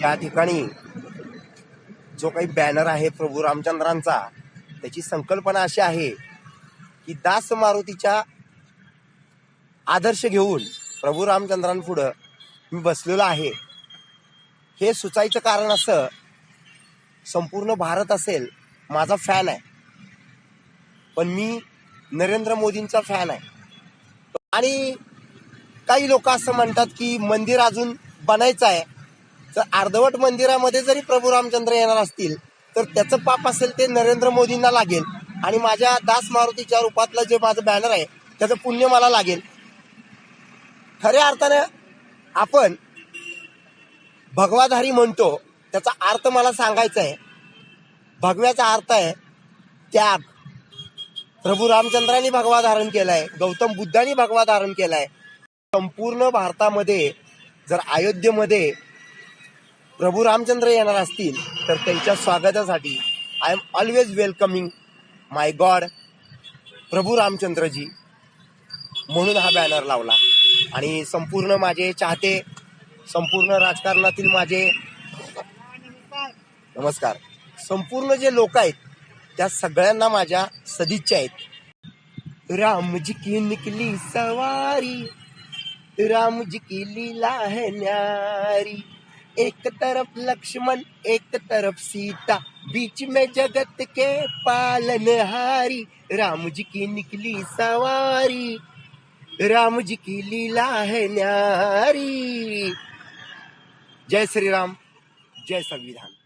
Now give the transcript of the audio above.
या ठिकाणी जो काही बॅनर आहे प्रभू रामचंद्रांचा त्याची संकल्पना अशी आहे की दास मारुतीच्या आदर्श घेऊन प्रभू रामचंद्रांपुढं मी बसलेलो आहे. हे सुचायचं कारण असं संपूर्ण भारत असेल माझा फॅन आहे. पण मी नरेंद्र मोदींचा फॅन आहे. आणि काही लोक असं म्हणतात की मंदिर अजून बनायचं आहे. तर अर्धवट मंदिरामध्ये जरी प्रभू रामचंद्र येणार असतील तर त्याचं पाप असेल ते नरेंद्र मोदींना लागेल. आणि माझ्या दास मारुतीच्या रूपातलं जे माझं बॅनर आहे त्याचं पुण्य मला लागेल. खऱ्या अर्थानं आपण भगवाधारी म्हणतो त्याचा अर्थ मला सांगायचा आहे. भगव्याचा अर्थ आहे त्याग. प्रभू रामचंद्रांनी भगवा धारण केलाय गौतम बुद्धांनी भगवा धारण केलाय. संपूर्ण भारतामध्ये जर अयोध्येमध्ये प्रभू रामचंद्र येणार असतील तर त्यांच्या स्वागतासाठी I am always welcoming my God प्रभू रामचंद्रजी. म्हणून हा बॅनर लावला. आणि संपूर्ण माझे चाहते संपूर्ण राजकारणातील माझे नमस्कार. संपूर्ण जे लोक आहेत त्या सगळ्यांना माझ्या सदिच्छा आहेत. रामजी की निकली सवारी रामजी की लीला है न्यारी. एक तरफ़ लक्ष्मण, एक तरफ़ सीता। बीच में जगत के पालनहारी राम जी की निकली सवारी राम जी की लीला है न्यारी। जय श्री राम, जय संविधान।